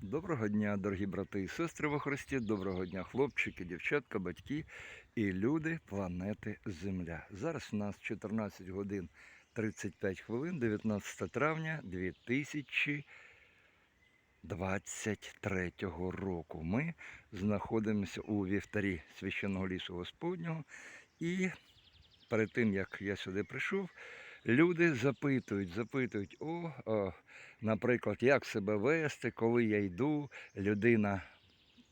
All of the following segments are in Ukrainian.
Доброго дня, дорогі брати і сестри во Христі. Доброго дня, хлопчики, дівчатка, батьки і люди планети Земля. Зараз у нас 14 годин 35 хвилин, 19 травня 2023 року. Ми знаходимося у вівтарі священного лісу Господнього. І перед тим, як я сюди прийшов, люди запитують, запитують, о, о наприклад, як себе вести, коли я йду, людина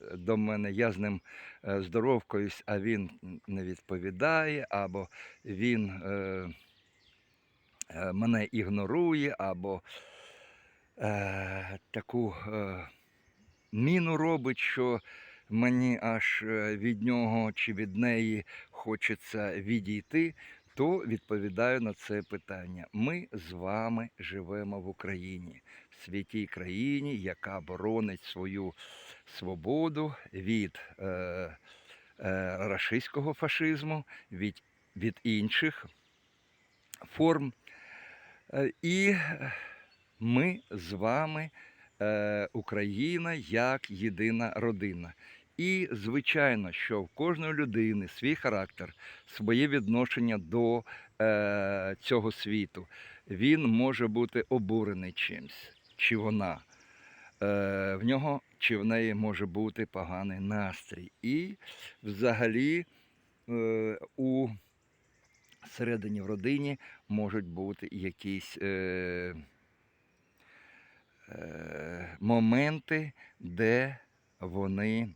е, до мене, я з ним е, здоровкаюсь, а він не відповідає, або він е, е, мене ігнорує, або е, таку е, міну робить, що мені аж від нього чи від неї хочеться відійти то відповідаю на це питання. Ми з вами живемо в Україні, в святій країні, яка боронить свою свободу від е, е, рашистського фашизму, від, від інших форм. Е, І ми з вами, е, Україна, як єдина родина. І, звичайно, що в кожної людини свій характер, своє відношення до е, цього світу. Він може бути обурений чимсь, чи вона. Е, в нього чи в неї може бути поганий настрій. І взагалі е, у середині в родині можуть бути якісь е, е, моменти, де вони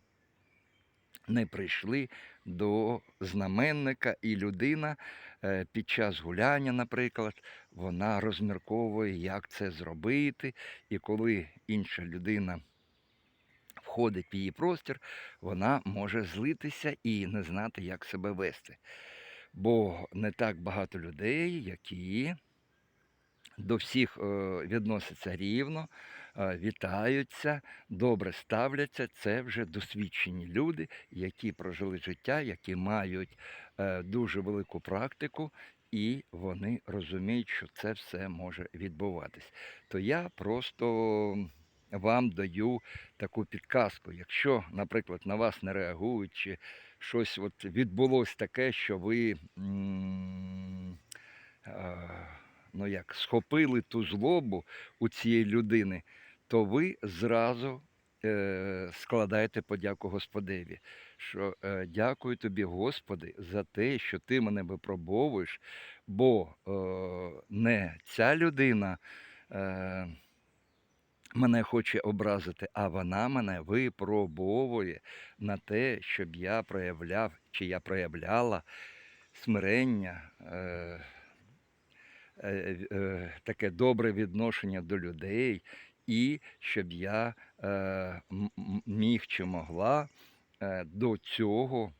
не прийшли до знаменника, і людина е, під час гуляння, наприклад, вона розмірковує, як це зробити. І коли інша людина входить в її простір, вона може злитися і не знати, як себе вести. Бо не так багато людей, які до всіх е, відносяться рівно, вітаються, добре ставляться. Це вже досвідчені люди, які прожили життя, які мають е, дуже велику практику. І вони розуміють, що це все може відбуватись. То я просто вам даю таку підказку. Якщо, наприклад, на вас не реагують, чи щось от відбулось таке, що ви. Ну як, схопили ту злобу у цієї людини, то ви зразу е, складаєте подяку Господеві. Що е, дякую тобі, Господи, за те, що ти мене випробовуєш, бо е, не ця людина. Е, Мене хоче образити, а вона мене випробовує на те, щоб я проявляв, чи я проявляла смирення, е, таке добре відношення до людей, і щоб я е, міг чи могла е, до цього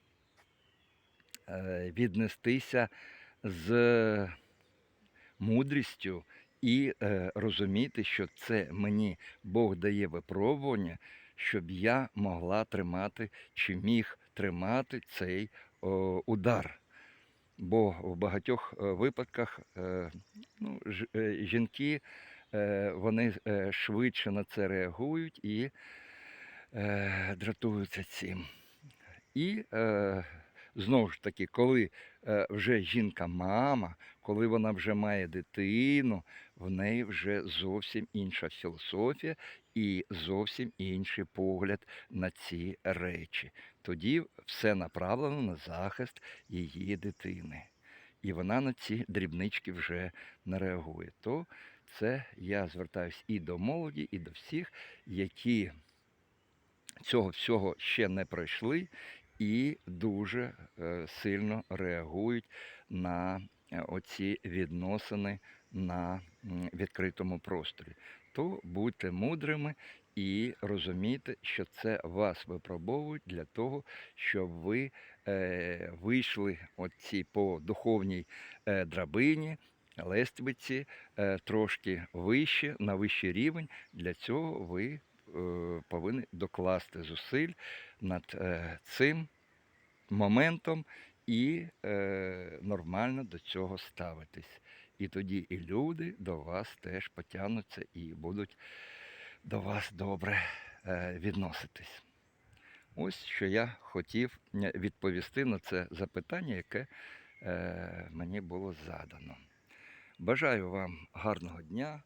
е, віднестися з мудрістю і е, розуміти, що це мені Бог дає випробування, щоб я могла тримати чи міг тримати цей удар. Бо в багатьох е, випадках е, ну, е, жінки вони швидше на це реагують і дратуються цим. І знову ж таки, коли вже жінка мама, коли вона вже має дитину, в неї вже зовсім інша філософія і зовсім інший погляд на ці речі. Тоді все направлено на захист її дитини. І вона на ці дрібнички вже не реагує. То це я звертаюсь і до молоді, і до всіх, які цього всього ще не пройшли і дуже е, сильно реагують на оці відносини на відкритому просторі. То будьте мудрими і розумійте, що це вас випробовують для того, щоб ви е, вийшли оці по духовній е, драбині. Лествиці е, трошки вище, на вищий рівень. Для цього ви е, повинні докласти зусиль над е, цим моментом і е, нормально до цього ставитись. І тоді і люди до вас теж потягнуться і будуть до вас добре е, відноситись. Ось що я хотів відповісти на це запитання, яке е, мені було задано. Бажаю вам гарного дня.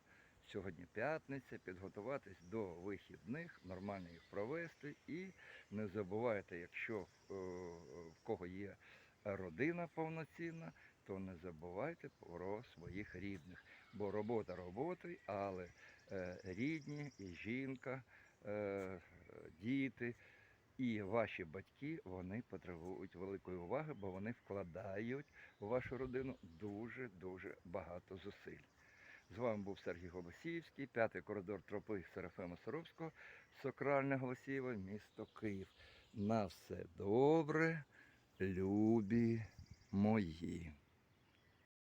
Сьогодні п'ятниця, підготуватись до вихідних, нормально їх провести. І не забувайте, якщо е, в кого є родина повноцінна, то не забувайте про своїх рідних. Бо робота роботою, але е, рідні і жінка, е, діти і ваші батьки вони потребують великої уваги, бо вони вкладають у вашу родину дуже-дуже багато зусиль. З вами був Сергій Голосіївський, п'ятий коридор тропи Серафима Саровського, Сокральне Голосієве, місто Київ. На все добре, любі мої.